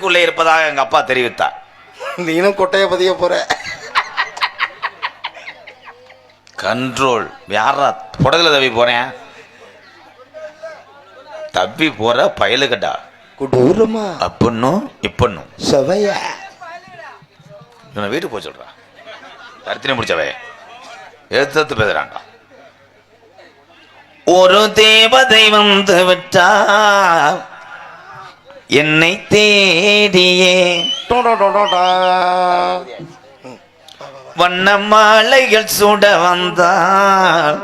உள்ளே இருப்பதாக எங்க அப்பா தெரிவித்தார். நீனும் கொட்டைய பதிய போற. கண்ட்ரோல் யாரா புடகுல தப்பி போறேன்? தப்பி போற பயலுக்கட்டா கொடூரமா? அப்பன்னும் இப்பன்னும் சவைய? இவனை வீட்டுக்கு போய் சொல்றான் கருத்தினை முடிச்சவே எடுத்து பேசுறான்டா. ஒரு தேவதை வந்து விட்டா என்னை தேடியே. வண்ண மாலைகள் சுட வந்தால்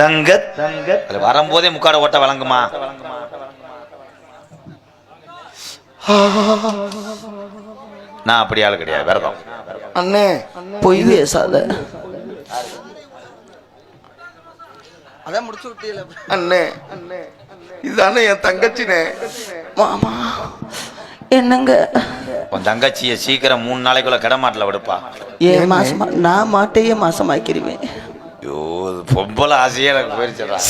தங்க தங்க. வரும்போதே முக்காட ஓட்ட வழங்குமா? நான் அப்படி ஆளு கிடையாது விரதம். அண்ணே பொய் பேசாத. அதான் முடிச்சு விட்டீல. அண்ணே அண்ணே இதானே என் தங்கச்சினே. மாமா. என்னங்க? உன் தங்கச்சியை சீக்கிரம் மூணு நாளைக்குள்ள கிடமாட்டில் விடுப்பா. ஏன்? மாசமா நான் மாட்டையே மாசமாக்கிருவேன் ஐயோ பொம்பளை ஆசையே எனக்கு போயிருச்சுடா.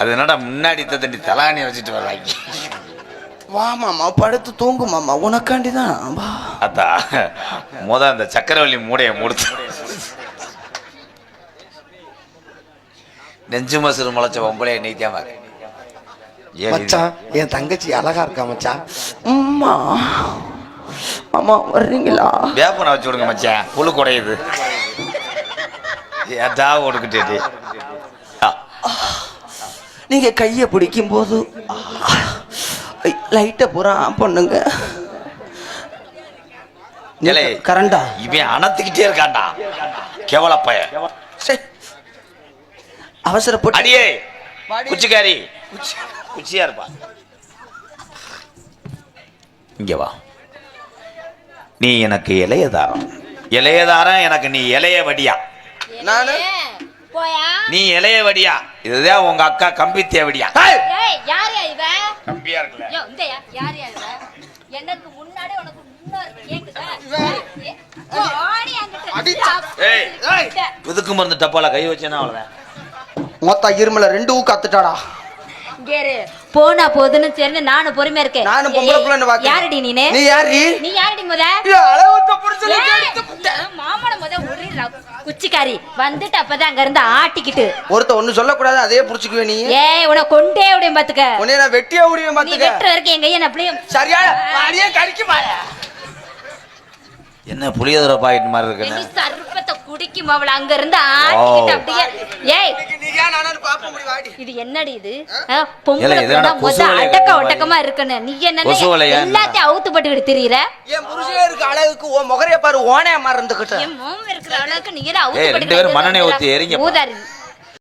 அது என்னடா முன்னாடி தண்டி தலாணியை வச்சுட்டு வர்றாங்க. வா மாமா படுத்து தூங்கு மாமா. உனக்காண்டி தான் அத்தா முத அந்த சக்கரவள்ளி மூடைய முடிச்சு நெஞ்சு மசுறு முளைச்ச பொம்பளைய நீத்தியாம மச்சான் என் தங்கச்சி அழகா இருக்கா மச்சான்? அம்மா மாமா வர்றீங்களா? வேப்பனை வச்சு விடுங்க மச்சான். புழு குடையுது. ஏதா ஒடுக்கிட்டே நீங்க கையை பிடிக்கும் போது லைட்டை பூரா பண்ணுங்க. கரண்டா? இவன் அணத்துக்கிட்டே இருக்கான்டா. கேவல பைய சே. அவசரப்பட்டு அடியே குச்சிக்காரி. குச்சியா இருப்பா. இங்க வா. நீ எனக்கு இளையதாரம். இளையதாரம் எனக்கு நீ இளைய வடியா. நானு? போயா? நீ இளைய வடியா. இதுதான் உங்க அக்கா கம்பி தேவடியா கம்பியா இருக்குல்ல எனக்கு முன்னாடி உனக்கு முன்னாடி இதுக்கு மருந்து டப்பால கை வச்சேன்னா அவ்வளவுதான். மொத்த இருமல ரெண்டு ஊக்கு அத்துட்டாடா இங்க இரு. போனா போதுன்னு சரி நானும் பொறுமையா இருக்கேன். நானும் பொம்பளை புள்ளன்னு பாக்கேன். யாரடி நீனு? நீ யாரு நீ யாரடி முத? அளவுத்த புடிச்சல மாமன முத உரிறா குச்சிக்காரி. வந்துட்டு அப்பதான் அங்க இருந்து ஆட்டிக்கிட்டு. ஒருத்த ஒண்ணு சொல்லக்கூடாது அதே புடிச்சுக்குவே நீ. ஏய் உன கொண்டே விடும் பாத்துக்க. உன்னை நான் வெட்டியே முடியும் நீ பாத்துக்க. வெட்டுற வரைக்கும் எங்க ஐயன் அப்படியே சரியான அடியே கடிக்கு பாரு என்ன புளியோதரை பாக்கெட் மாதிரி நீ குடிக்கும் அவள அங்க இருந்து ஆட்டிக்கிட்டு. அப்படியே ஏய். இது என்னடி இது? வலைய அடக்க ஒட்டக்கமா இருக்கணும் நீ என்ன என்ன? எல்லாத்தையும் அவுத்து போட்டுக்கிட்டு திரியிற? என் புருஷனே இருக்க அழகுக்கு உன் முகரைய பாரு ஓனே மறந்துகிட்ட என் மோம் இருக்கிற அளவுக்கு நீ ஏய், அவுத்து பேரும் மண்ணெண்ணெய் ஊத்தி எரிங்கப்பா. ஊதாரி.